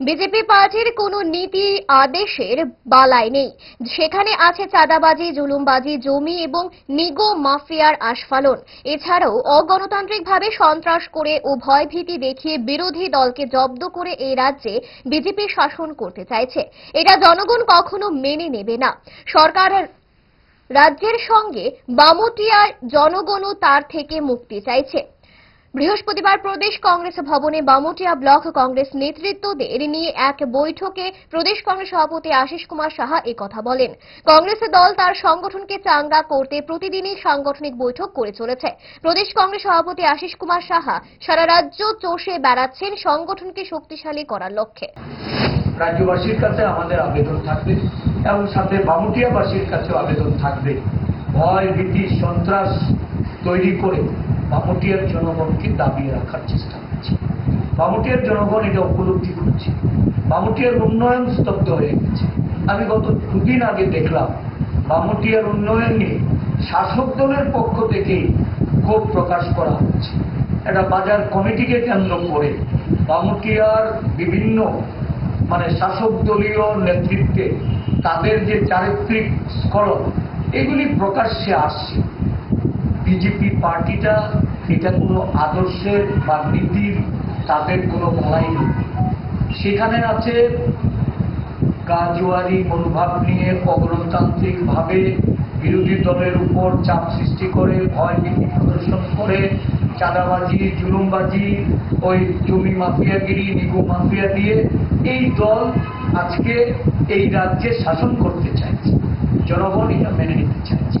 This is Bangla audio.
বিজেপি পার্টির কোনো নীতি আদেশের বালাই নেই। সেখানে আছে চাঁদাবাজি, জুলুমবাজি, জমি এবং নিগো মাফিয়ার আস্ফালন। এছাড়াও অগণতান্ত্রিকভাবে সন্ত্রাস করে ও ভয়ভীতি দেখিয়ে বিরোধী দলকে জব্দ করে এই রাজ্যে বিজেপি শাসন করতে চাইছে। এটা জনগণ কখনো মেনে নেবে না। সরকার রাজ্যের সঙ্গে বামুটিয়ার জনগণও তার থেকে মুক্তি চাইছে। বৃহস্পতিবার প্রদেশ কংগ্রেস ভবনে বামুটিয়া ব্লক কংগ্রেস নেতৃত্বদের নিয়ে এক বৈঠকে প্রদেশ কংগ্রেস সভাপতি আশিস কুমার সাহা কথা বলেন। কংগ্রেস দল তার সংগঠনকে চাঙ্গা করতে প্রতিদিনই সাংগঠনিক বৈঠক করে চলেছে। প্রদেশ কংগ্রেস সভাপতি আশিস কুমার সাহা সারা রাজ্য চষে বেড়াচ্ছেন সংগঠনকে শক্তিশালী করার লক্ষ্যে। রাজ্যবাসীর কাছে আমাদের আবেদন থাকবে এবং সাথে বামুটিয়াবাসীর কাছেও আবেদন থাকবে। ভয়, ভীতি, সন্ত্রাস তৈরি করে বামুটিয়ার জনগণকে দাবিয়ে রাখার চেষ্টা করছে। বামুটিয়ার জনগণ এটা উপলব্ধি করছে। বামুটিয়ার উন্নয়ন স্তব্ধ হয়ে গেছে। আমি গত দুদিন আগে দেখলাম, বামুটিয়ার উন্নয়ন নিয়ে শাসক দলের পক্ষ থেকেই ক্ষোভ প্রকাশ করা হচ্ছে। একটা বাজার কমিটিকে কেন্দ্র করে বামুটিয়ার বিভিন্ন মানে শাসক দলীয় নেতৃত্বে তাদের যে চারিত্রিক স্খলন, এগুলি প্রকাশ্যে আসছে। বিজেপি পার্টিটা, এটা কোনো আদর্শের বা নীতির, তাদের কোনো বলাই নেই। সেখানে আছে কাজুয়ারি মনোভাব নিয়ে অগণতান্ত্রিকভাবে বিরোধী দলের উপর চাপ সৃষ্টি করে, ভয় ভীতি প্রদর্শন করে, চাঁদাবাজি, জুলুমবাজি, ওই জমি মাফিয়াগিরি, নিগু মাফিয়া দিয়ে এই দল আজকে এই রাজ্যে শাসন করতে চাইছে। জনগণ এটা মেনে নিতে চাইছে।